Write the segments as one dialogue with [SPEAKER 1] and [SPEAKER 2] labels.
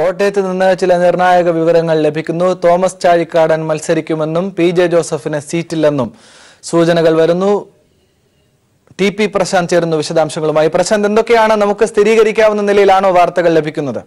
[SPEAKER 1] കോട്ടയത്ത് നിന്ന് ചില നിർണായക വിവരങ്ങൾ ലഭിക്കുന്നു. തോമസ് ചാഴിക്കാടൻ മത്സരിക്കുമെന്നും പി ജെ ജോസഫിന് സീറ്റില്ലെന്നും സൂചനകൾ വരുന്നു. ടി പി പ്രശാന്ത് ചേരുന്നു വിശദാംശങ്ങളുമായി. പ്രശാന്ത് എന്തൊക്കെയാണ് നമുക്ക് സ്ഥിരീകരിക്കാവുന്ന നിലയിലാണോ വാർത്തകൾ ലഭിക്കുന്നത്?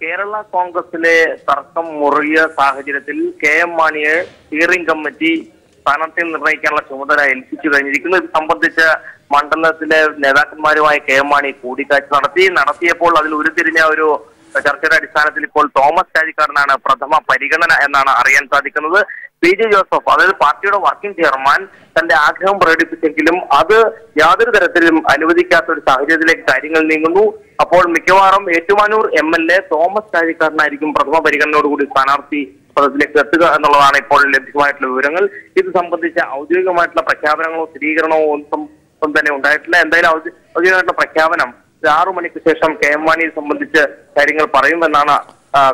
[SPEAKER 2] കേരള കോൺഗ്രസിലെ തർക്കം മുറിയ സാഹചര്യത്തിൽ കെ എം മാണിയെ സ്റ്റിയറിംഗ് കമ്മിറ്റി സ്ഥാനാർത്ഥി നിർണയിക്കാനുള്ള ചുമതല ഏൽപ്പിച്ചു കഴിഞ്ഞിരിക്കുന്നു. ഇത് സംബന്ധിച്ച് മണ്ഡലത്തിലെ നേതാക്കന്മാരുമായി കെ എം മാണി കൂടിക്കാഴ്ച നടത്തി. നടത്തിയപ്പോൾ അതിൽ ഉരുത്തിരിഞ്ഞ ഒരു ചർച്ചയുടെ അടിസ്ഥാനത്തിൽ ഇപ്പോൾ തോമസ് ചാഴിക്കാടനാണ് പ്രഥമ പരിഗണന എന്നാണ് അറിയാൻ സാധിക്കുന്നത്. പി ജെ ജോസഫ് അതായത് പാർട്ടിയുടെ വർക്കിംഗ് ചെയർമാൻ തന്റെ ആഗ്രഹം പ്രകടിപ്പിച്ചെങ്കിലും അത് യാതൊരു തരത്തിലും അനുവദിക്കാത്ത ഒരു സാഹചര്യത്തിലേക്ക് കാര്യങ്ങൾ നീങ്ങുന്നു. അപ്പോൾ മിക്കവാറും Ettumanoor M L A Thomas ചാഴിക്കാരനായിരിക്കും പ്രഥമ പരിഗണനയോടുകൂടി സ്ഥാനാർത്ഥി പദത്തിലേക്ക് എത്തുക എന്നുള്ളതാണ് ഇപ്പോൾ ലഭ്യമായിട്ടുള്ള വിവരങ്ങൾ. ഇത് സംബന്ധിച്ച ഔദ്യോഗികമായിട്ടുള്ള പ്രഖ്യാപനങ്ങളോ സ്ഥിരീകരണമോ ഒന്നും തന്നെ ഉണ്ടായിട്ടില്ല. എന്തായാലും ഔദ്യോ- ഔദ്യോഗികമായിട്ടുള്ള പ്രഖ്യാപനം ആറു മണിക്ക് ശേഷം കെ എം മാണിയെ സംബന്ധിച്ച് കാര്യങ്ങൾ പറയുമെന്നാണ്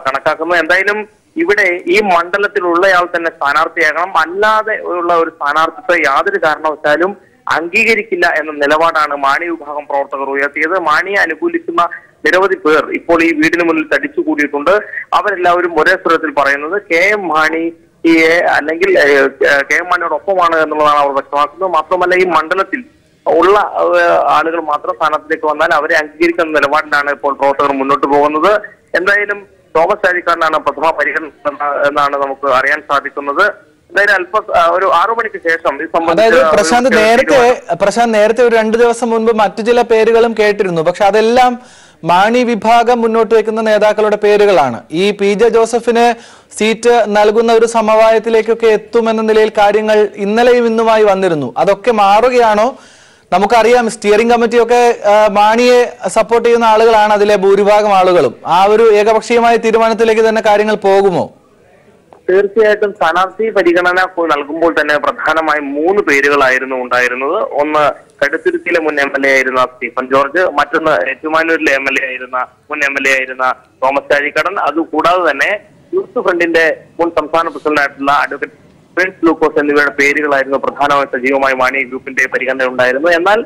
[SPEAKER 2] കണക്കാക്കുന്നത്. എന്തായാലും ഇവിടെ ഈ മണ്ഡലത്തിലുള്ളയാൾ തന്നെ സ്ഥാനാർത്ഥിയാകണം. അല്ലാതെ ഉള്ള ഒരു സ്ഥാനാർത്ഥിത്വം യാതൊരു കാരണവശാലും അംഗീകരിക്കില്ല എന്ന നിലപാടാണ് മാണി വിഭാഗം പ്രവർത്തകർ ഉയർത്തിയത്. മാണിയെ അനുകൂലിക്കുന്ന നിരവധി പേർ ഇപ്പോൾ ഈ വീടിന് മുന്നിൽ തടിച്ചു കൂടിയിട്ടുണ്ട്. അവരെല്ലാവരും ഒരേ സ്വരത്തിൽ പറയുന്നത് കെ എം മാണി അല്ലെങ്കിൽ കെ എം മാണിയോടൊപ്പമാണ് എന്നുള്ളതാണ് അവർ വ്യക്തമാക്കുന്നത്. മാത്രമല്ല ഈ മണ്ഡലത്തിൽ ഉള്ള ആളുകൾ മാത്രം സ്ഥാനത്തിലേക്ക് വന്നാൽ അവരെ അംഗീകരിക്കുന്ന നിലപാടിലാണ് ഇപ്പോൾ പ്രവർത്തകർ മുന്നോട്ട് പോകുന്നത്. എന്തായാലും തോമസ് ചാഴിക്കാരനാണ് പ്രഥമ പരിഗണന എന്നാണ് നമുക്ക് അറിയാൻ സാധിക്കുന്നത്.
[SPEAKER 1] അതായത് പ്രശാന്ത് നേരത്തെ പ്രശാന്ത് നേരത്തെ ഒരു രണ്ടു ദിവസം മുൻപ് മറ്റു ചില പേരുകളും കേട്ടിരുന്നു. പക്ഷെ അതെല്ലാം മാണി വിഭാഗം മുന്നോട്ട് വെക്കുന്ന നേതാക്കളുടെ പേരുകളാണ്. ഈ പി ജെ ജോസഫിന് സീറ്റ് നൽകുന്ന ഒരു സമവായത്തിലേക്കൊക്കെ എത്തുമെന്ന നിലയിൽ കാര്യങ്ങൾ ഇന്നലെയും ഇന്നുമായി വന്നിരുന്നു. അതൊക്കെ മാറുകയാണോ? നമുക്കറിയാം സ്റ്റിയറിംഗ് കമ്മിറ്റിയൊക്കെ മാണിയെ സപ്പോർട്ട് ചെയ്യുന്ന ആളുകളാണ് അതിലെ ഭൂരിഭാഗം ആളുകളും. ആ ഒരു ഏകപക്ഷീയമായ തീരുമാനത്തിലേക്ക് തന്നെ കാര്യങ്ങൾ പോകുമോ?
[SPEAKER 2] തീർച്ചയായിട്ടും സ്ഥാനാർത്ഥി പരിഗണന നൽകുമ്പോൾ തന്നെ പ്രധാനമായും മൂന്ന് പേരുകളായിരുന്നു ഉണ്ടായിരുന്നത്. ഒന്ന് കടുത്തുരുത്തിയിലെ മുൻ എം എൽ എ ആയിരുന്ന സ്റ്റീഫൻ ജോർജ് മറ്റൊന്ന് ഏറ്റുമാനൂരിലെ എം എൽ എ ആയിരുന്ന മുൻ എം എൽ എ ആയിരുന്ന തോമസ് ചാഴിക്കടൻ. അതുകൂടാതെ തന്നെ യൂത്ത് ഫ്രണ്ടിന്റെ മുൻ സംസ്ഥാന പ്രസിഡന്റായിട്ടുള്ള അഡ്വക്കേറ്റ് പ്രിൻസ് ലൂക്കോസ് എന്നിവരുടെ പേരുകളായിരുന്നു പ്രധാനമായി സജീവമായി മാണി ഗ്രൂപ്പിന്റെ പരിഗണന ഉണ്ടായിരുന്നു എന്നാൽ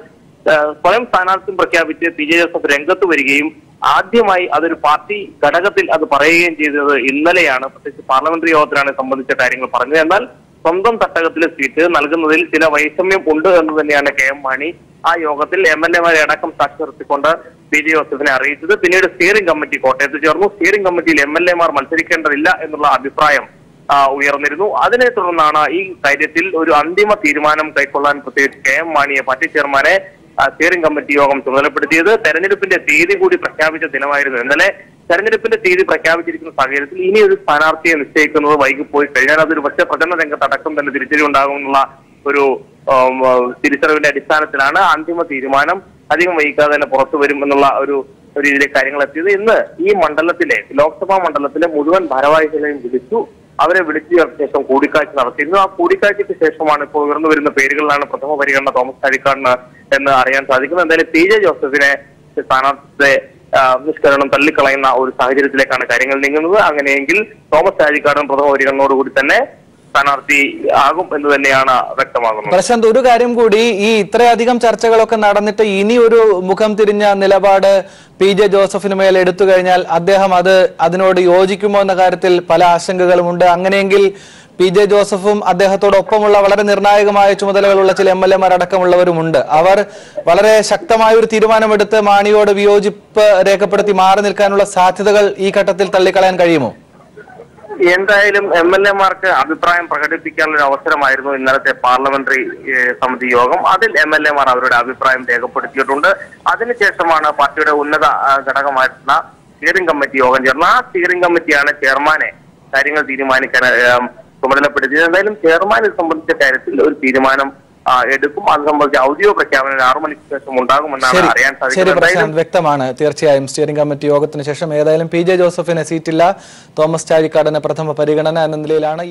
[SPEAKER 2] സ്വയം സ്ഥാനാർത്ഥ്യം പ്രഖ്യാപിച്ച് പി ജെ ജോസഫ് രംഗത്ത് വരികയും ആദ്യമായി അതൊരു പാർട്ടി ഘടകത്തിൽ അത് പറയുകയും ചെയ്തത് ഇന്നലെയാണ്. പ്രത്യേകിച്ച് പാർലമെന്ററി യോഗത്തിലാണ് സംബന്ധിച്ച കാര്യങ്ങൾ പറഞ്ഞത്. എന്നാൽ സ്വന്തം തട്ടകത്തിലെ സീറ്റ് നൽകുന്നതിൽ ചില വൈഷമ്യം ഉണ്ട് എന്ന് തന്നെയാണ് കെ എം മാണി ആ യോഗത്തിൽ എം എൽ എമാരെ അടക്കം സാക്ഷി നിർത്തിക്കൊണ്ട് പി ജെ ജോസഫിനെ അറിയിച്ചത്. പിന്നീട് സ്റ്റിയറിംഗ് കമ്മിറ്റി കോട്ടയത്ത് ചേർന്നു. സ്റ്റിയറിംഗ് കമ്മിറ്റിയിൽ എം എൽ എമാർ മത്സരിക്കേണ്ടതില്ല എന്നുള്ള അഭിപ്രായം ഉയർന്നിരുന്നു. അതിനെ തുടർന്നാണ് ഈ കാര്യത്തിൽ ഒരു അന്തിമ തീരുമാനം കൈക്കൊള്ളാൻ പ്രത്യേകിച്ച് കെ എം മാണിയെ പാർട്ടി ചെയർമാനെ സ്റ്റിയറിംഗ് കമ്മിറ്റി യോഗം ചുമതലപ്പെടുത്തിയത്. തെരഞ്ഞെടുപ്പിന്റെ തീയതി കൂടി പ്രഖ്യാപിച്ച ദിനമായിരുന്നു. ഇന്നലെ തെരഞ്ഞെടുപ്പിന്റെ തീയതി പ്രഖ്യാപിച്ചിരിക്കുന്ന സാഹചര്യത്തിൽ ഇനി ഒരു സ്ഥാനാർത്ഥിയെ നിശ്ചയിക്കുന്നത് വൈകിപ്പോയി കഴിഞ്ഞാൽ അതൊരു പക്ഷേ പ്രചരണ രംഗത്ത് അടക്കം തന്നെ തിരിച്ചറിവുണ്ടാകുമെന്നുള്ള ഒരു ഉം, തിരിച്ചറിവിന്റെ അടിസ്ഥാനത്തിലാണ് അന്തിമ തീരുമാനം അധികം വൈകാതെ തന്നെ പുറത്തു വരും എന്നുള്ള ഒരു രീതിയിലെ കാര്യങ്ങൾ എത്തിയത്. ഇന്ന് ഈ മണ്ഡലത്തിലെ ലോക്സഭാ മണ്ഡലത്തിലെ മുഴുവൻ ഭാരവാഹികളെയും വിളിച്ചു അവരെ വിളിച്ചു ചേർത്ത ശേഷം കൂടിക്കാഴ്ച നടത്തിയിരുന്നു ആ കൂടിക്കാഴ്ചയ്ക്ക് ശേഷമാണ് ഇപ്പോൾ ഉയർന്നു വരുന്ന പേരുകളിലാണ് പ്രഥമ പരിഗണന തോമസ് ചാഴിക്കാടിന് എന്ന് അറിയാൻ സാധിക്കുന്നത്. എന്തായാലും പി ജെ ജോസഫിനെ സ്ഥാനാർത്ഥിയുടെ നിഷ്കരണം തള്ളിക്കളയുന്ന ഒരു സാഹചര്യത്തിലേക്കാണ് കാര്യങ്ങൾ നീങ്ങുന്നത്. അങ്ങനെയെങ്കിൽ തോമസ് ചാഴിക്കാടൻ പ്രഥമ പരിഗണനയോടുകൂടി തന്നെ സ്ഥാനാർത്ഥി ആകും എന്ന് തന്നെയാണ് വ്യക്തമാകുന്നത്.
[SPEAKER 1] പ്രശാന്ത് ഒരു കാര്യം കൂടി ഈ ഇത്രയധികം ചർച്ചകളൊക്കെ നടന്നിട്ട് ഇനി ഒരു മുഖം തിരിഞ്ഞ നിലപാട് പി ജെ ജോസഫിന് മേൽ എടുത്തു കഴിഞ്ഞാൽ അദ്ദേഹം അത് അതിനോട് യോജിക്കുമോ എന്ന കാര്യത്തിൽ പല ആശങ്കകളും ഉണ്ട്. അങ്ങനെയെങ്കിൽ പി ജെ ജോസഫും അദ്ദേഹത്തോടൊപ്പമുള്ള വളരെ നിർണായകമായ ചുമതലകളുള്ള ചില എം എൽ എമാർ അടക്കമുള്ളവരുമുണ്ട് അവർ വളരെ ശക്തമായ ഒരു തീരുമാനമെടുത്ത് മാണിയോട് വിയോജിപ്പ് രേഖപ്പെടുത്തി മാറി നിൽക്കാനുള്ള സാധ്യതകൾ ഈ ഘട്ടത്തിൽ തള്ളിക്കളയാൻ കഴിയുമോ?
[SPEAKER 2] എന്തായാലും എം എൽ എമാർക്ക് അഭിപ്രായം പ്രകടിപ്പിക്കാനുള്ള ഒരു അവസരമായിരുന്നു ഇന്നലത്തെ പാർലമെന്ററി സമിതി യോഗം. അതിൽ എം എൽ എമാർ അവരുടെ അഭിപ്രായം രേഖപ്പെടുത്തിയിട്ടുണ്ട്. അതിനുശേഷമാണ് പാർട്ടിയുടെ ഉന്നത ഘടകമായിട്ടുള്ള സ്റ്റിയറിംഗ് കമ്മിറ്റി യോഗം ചേർന്നത്. ആ സ്റ്റിയറിംഗ് കമ്മിറ്റിയാണ് ചെയർമാനെ കാര്യങ്ങൾ തീരുമാനിക്കാൻ ചുമതലപ്പെടുത്തിയത്. എന്തായാലും ചെയർമാനെ സംബന്ധിച്ച കാര്യത്തിൽ ഒരു തീരുമാനം എടുക്കും. അത് സംബന്ധിച്ച ഔദ്യോഗിക പ്രഖ്യാപനം ആറു മണിക്ക് ശേഷം ഉണ്ടാകുമെന്നാണ് അറിയാൻ സാധിക്കുന്നത്.
[SPEAKER 1] വ്യക്തമാണ്. തീർച്ചയായും സ്റ്റിയറിംഗ് കമ്മിറ്റി യോഗത്തിന് ശേഷം ഏതായാലും പി ജെ ജോസഫിന് സീറ്റില്ല തോമസ് ചാഴിക്കാടന് പ്രഥമ പരിഗണന എന്ന നിലയിലാണ്